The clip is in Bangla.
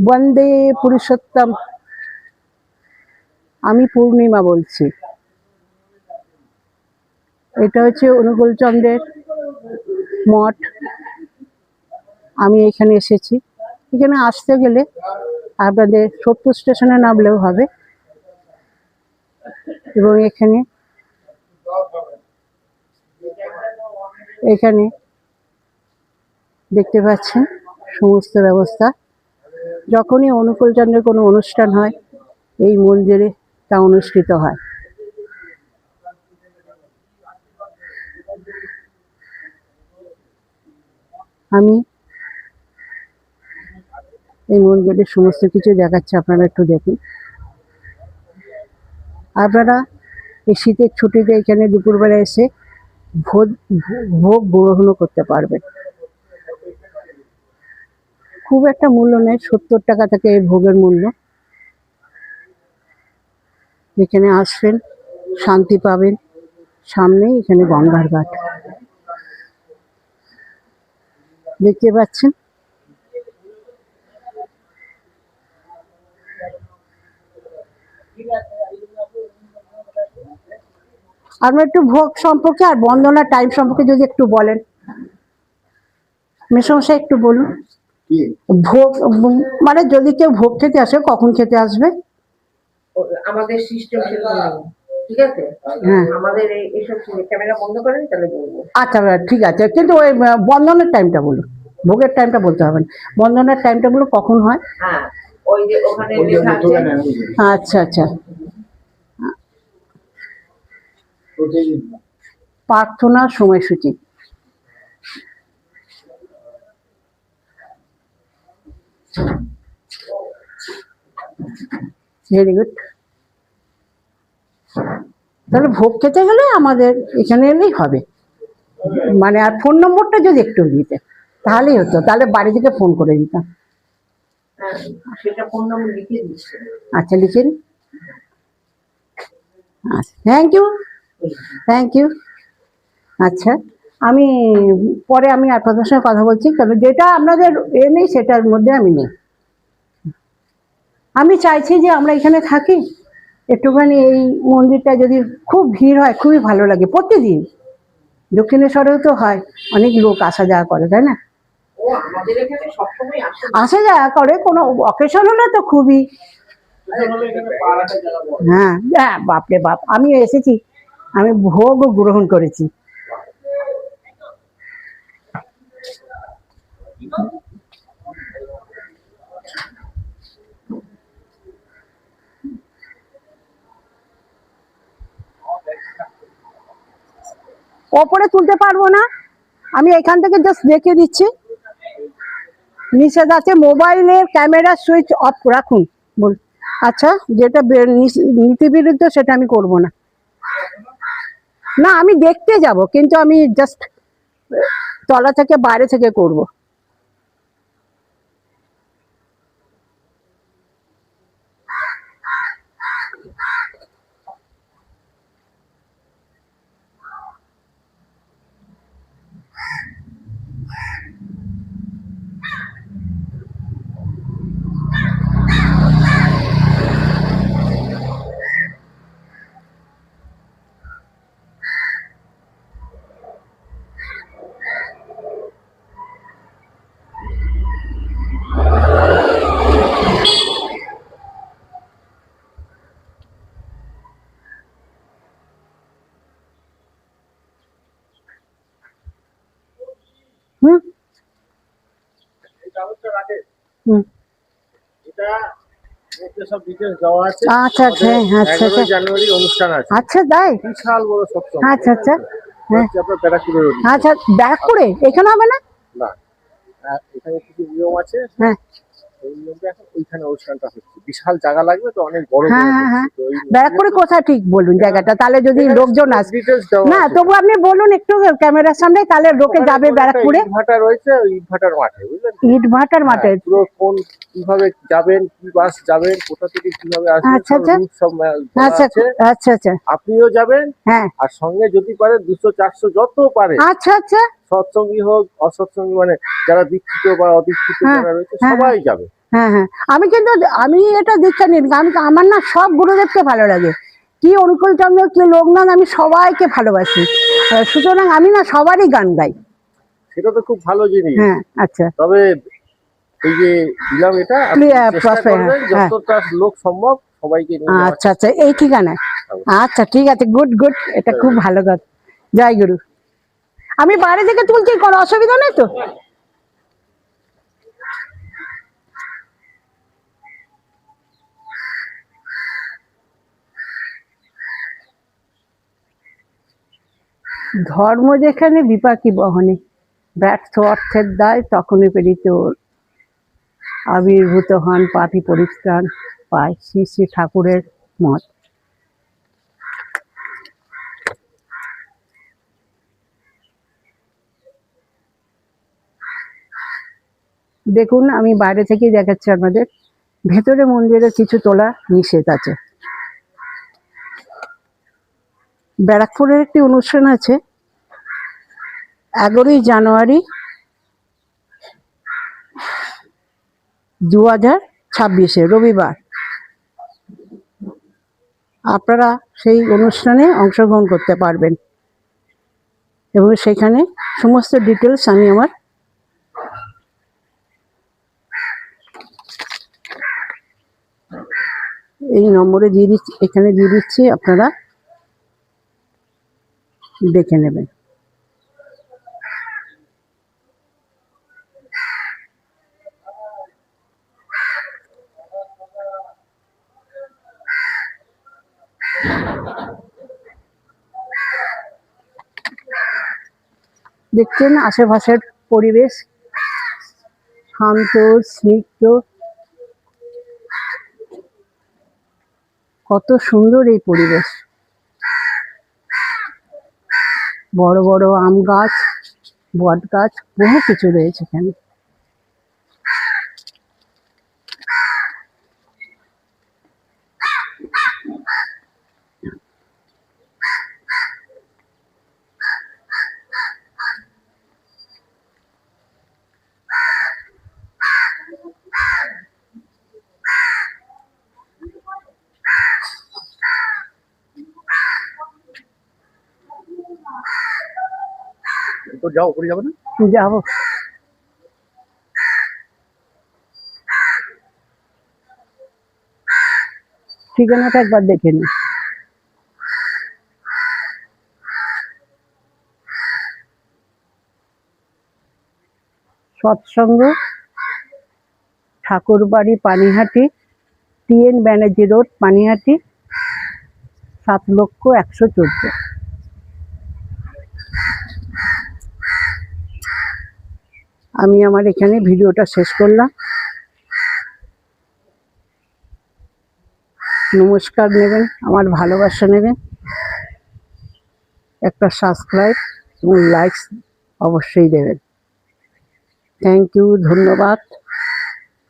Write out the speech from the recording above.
বন্দে পুরুষোত্তম। আমি পূর্ণিমা বলছি। এটা হচ্ছে অনুকূল চন্দ্রের মঠ। আমি এখানে এসেছি। এখানে আসতে গেলে আপনাদের সত্তর স্টেশনে নামলেও হবে। এবং এখানে এখানে দেখতে পাচ্ছেন সমস্ত ব্যবস্থা। যখনই অনুকূল চন্দ্রের কোনো অনুষ্ঠান হয়, এই মন্দিরে তা অনুষ্ঠিত হয়। আমি এই মন্দিরের সমস্ত কিছু দেখাচ্ছি, আপনারা একটু দেখুন। আপনারা এই শীতের ছুটিতে এখানে দুপুরবেলা এসে ভোগ ভোগ গ্রহণও করতে পারবেন। খুব একটা মূল্য নেই, সত্তর টাকা থেকে এই ভোগের মূল্য। এখানে আসবেন, শান্তি পাবেন। সামনেই এখানে গঙ্গার ঘাট। দেখতে পাচ্ছেন? আপনার একটু ভোগ সম্পর্কে আর বন্দনার টাইম সম্পর্কে যদি একটু বলেন। মেসমশাই, একটু বলুন। ভোগ মানে যদি কেউ ভোগ খেতে আসে কখন খেতে আসবে? আমাদের সিস্টেম ঠিক আছে? হ্যাঁ। আমাদের এইসব ক্যামেরা বন্ধ করেন তাহলে আচ্ছা ঠিক আছে। কিন্তু ওই বন্ধনের টাইমটা বলুন। ভোগের টাইমটা বলতে হবে না। বন্ধনের টাইমটা বলুন কখন হয়? হ্যাঁ। আচ্ছা আচ্ছা। প্রার্থনা সময়সূচি। ভেরি গুড তাহলে ভোগ খেতে গেলে আমাদের এখানে এলেই হবে। মানে আর ফোন নম্বরটা যদি একটু দিতে তাহলেই হতো। তাহলে বাড়ি থেকে ফোন করে দিতাম। হ্যাঁ, সেটা ফোন নম্বর লিখে আচ্ছা লিখেন আচ্ছা থ্যাংক ইউ থ্যাংক ইউ আচ্ছা। আমি, পরে আমি আপনাদের সঙ্গে কথা বলছি, তবে যেটা আপনাদের এ নেই, সেটার মধ্যে আমি নেই। আমি চাইছি যে আমরা এখানে থাকি, একটুখানি এই মন্দিরটা যদি খুব ভিড় হয়, খুবই ভালো লাগে, প্রতিদিন। দক্ষিণেশ্বরেও তো হয়, অনেক লোক আসা যাওয়া করে, তাই না? আসা যাওয়া করে, কোনো অকেশন হলে তো খুবই। হ্যাঁ হ্যাঁ বাপরে বাপ, আমি এসেছি, আমি ভোগও গ্রহণ করেছি। ওপরে তুলতে পারব না। আমি এখান থেকে জাস্ট দেখে দিচ্ছি। নিষেধ আছে। মোবাইলের ক্যামেরা সুইচ অফ রাখুন। বল আচ্ছা যেটা নীতি বিরুদ্ধ সেটা আমি করব না। না, আমি দেখতে যাব, কিন্তু আমি জাস্ট তলা থেকে বাইরে থেকে করব। আচ্ছা, আচ্ছা, হ্যাঁ, আচ্ছা, আচ্ছা। জানুয়ারি অনুষ্ঠান আছে। আচ্ছা তাই? বিশাল বড় সপ্তাহ আচ্ছা আচ্ছা। হ্যাঁ। আচ্ছা ব্যারাকপুরে? এখানে হবে না? না। এখানে কিছু নিয়ম আছে। হ্যাঁ। এই নিয়মটা এখন ওইখানে অনুষ্ঠানটা হচ্ছে। বিশাল জায়গা লাগবে তো অনেক বড় হ্যাঁ, হ্যাঁ। হ্যাঁ। তো ব্যারাকপুরে কোথায় ঠিক বলুন জায়গাটা? তাহলে যদি লোকজন আসে না তবু আপনি বলুন একটু ক্যামেরার সামনে তাহলে লোকে যাবে ব্যারাকপুরে। ইটভাটা রয়েছে ইটভাটার মাঠে বুঝলেন মাঠে। পুরো কোন কীভাবে যাবেন কি বাস যাবেন কোথা থেকে কীভাবে আসবেন আচ্ছা, আচ্ছা। আচ্ছা। আচ্ছা আচ্ছা। আপনিও যাবেন হ্যাঁ। আর সঙ্গে যদি পারে দুশো চারশো যত পারে আচ্ছা আচ্ছা। সৎসঙ্গী হোক অসৎসঙ্গী মানে যারা দীক্ষিত বা অদীক্ষিত হ্যাঁ, যারা রয়েছে হ্যাঁ, সবাই যাবে। হ্যাঁ হ্যাঁ। আমি কিন্তু আমি এটা দীক্ষা নিই। আমি আমার না সব গুরুদেবকে ভালো লাগে। কি অনুকূল চন্দ্র কি লোকনাথ আমি সবাইকে ভালোবাসি। সুতরাং আমি না সবারই গান গাই। সেটা তো খুব ভালো জিনিস। হ্যাঁ আচ্ছা। তবে এই যে দিলাম এটা হ্যাঁ। যতটা লোক সম্ভব সবাইকে আচ্ছা আচ্ছা। এই ঠিকানায়। আচ্ছা ঠিক আছে। Good good. এটা খুব ভালো কথা। জয় গুরু। আমি বাইরে থেকে তুলছি কোনো অসুবিধা নেই তো? ধর্ম যেখানে বিপাকী বহনে, ব্যর্থ অর্থের দায় তখনই প্রেরিত ওর। আবির্ভূত হন পাপি পরিত্রাণ পায় শ্রী শ্রী ঠাকুরের মত। দেখুন, আমি বাইরে থেকেই দেখাচ্ছি আপনাদের। ভেতরে মন্দিরে কিছু তোলা নিষেধ আছে। ব্যারাকপুরের একটি অনুষ্ঠান আছে। এগারোই জানুয়ারি দু হাজার ছাব্বিশে, রবিবার। আপনারা সেই অনুষ্ঠানে অংশগ্রহণ করতে পারবেন। এবং সেখানে সমস্ত ডিটেলস আমি আমার এই নম্বরে দিয়ে দিচ্ছি, এখানে দিয়ে দিচ্ছি, আপনারা দেখে নেবেন। দেখছেন, আশেপাশের পরিবেশ শান্ত, স্নিগ্ধ কত সুন্দর এই পরিবেশ। বড় বড় আম গাছ বট গাছ বহু কিছু রয়েছে এখানে। যাও, উপরে যাবে না? যাব। ঠিকানাটা একবার দেখে নিন Satsang, Thakurbari, Panihati, T N Banerjee road, Panihati, সাত লক্ষ একশো চোদ্দ। আমি আমার এখানে ভিডিওটা শেষ করলাম। নমস্কার নেবেন, আমার ভালোবাসা নেবেন। একটা সাবস্ক্রাইব এবং লাইকস অবশ্যই দেবেন। থ্যাংক ইউ ধন্যবাদ।